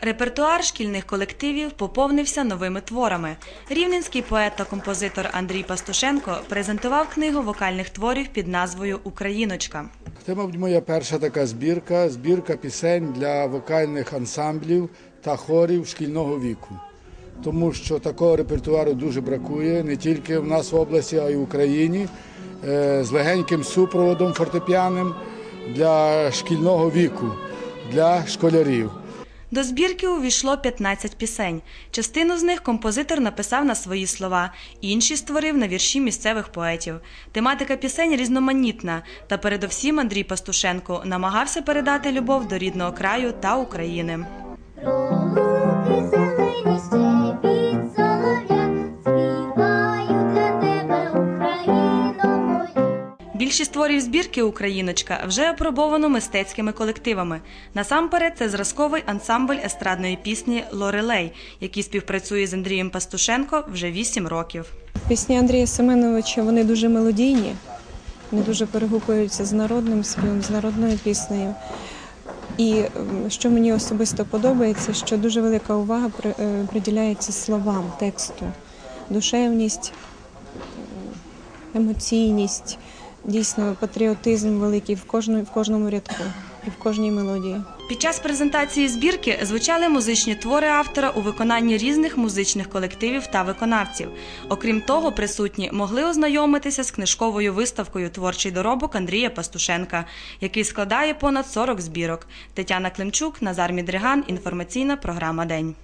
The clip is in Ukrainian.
Репертуар шкільних колективів поповнився новими творами. Рівненський поет та композитор Андрій Пастушенко презентував книгу вокальних творів під назвою Україночка. Це, мабуть, моя перша така збірка, збірка пісень для вокальних ансамблів та хорів шкільного віку. Тому що такого репертуару дуже бракує не тільки в нас в області, а й в Україні е, з легеньким супроводом фортепіаним для шкільного віку, для школярів. До збірки увійшло 15 пісень. Частину з них композитор написав на свої слова, інші створив на вірші місцевих поетів. Тематика пісень різноманітна, та передовсім Андрій Пастушенко намагався передати любов до рідного краю та України. Більшість творів збірки Україночка вже опробовано мистецькими колективами. Насамперед, це зразковий ансамбль естрадної пісні Лорелей, який співпрацює з Андрієм Пастушенко вже 8 років. Пісні Андрія Семеновича вони дуже мелодійні, вони дуже перегукуються з народним співом, з народною піснею. І що мені особисто подобається, що дуже велика увага е, приділяється словам, тексту, душевність, емоційність, дійсно патріотизм великий в кожному, в кожному рядку і в кожній мелодії. Під час презентації збірки звучали музичні твори автора у виконанні різних музичних колективів та виконавців. Окрім того, присутні могли ознайомитися з книжковою виставкою Творчий доробок Андрія Пастушенка, який складає понад 40 збірок. Тетяна Климчук, Назар Мідриган. Інформаційна програма День.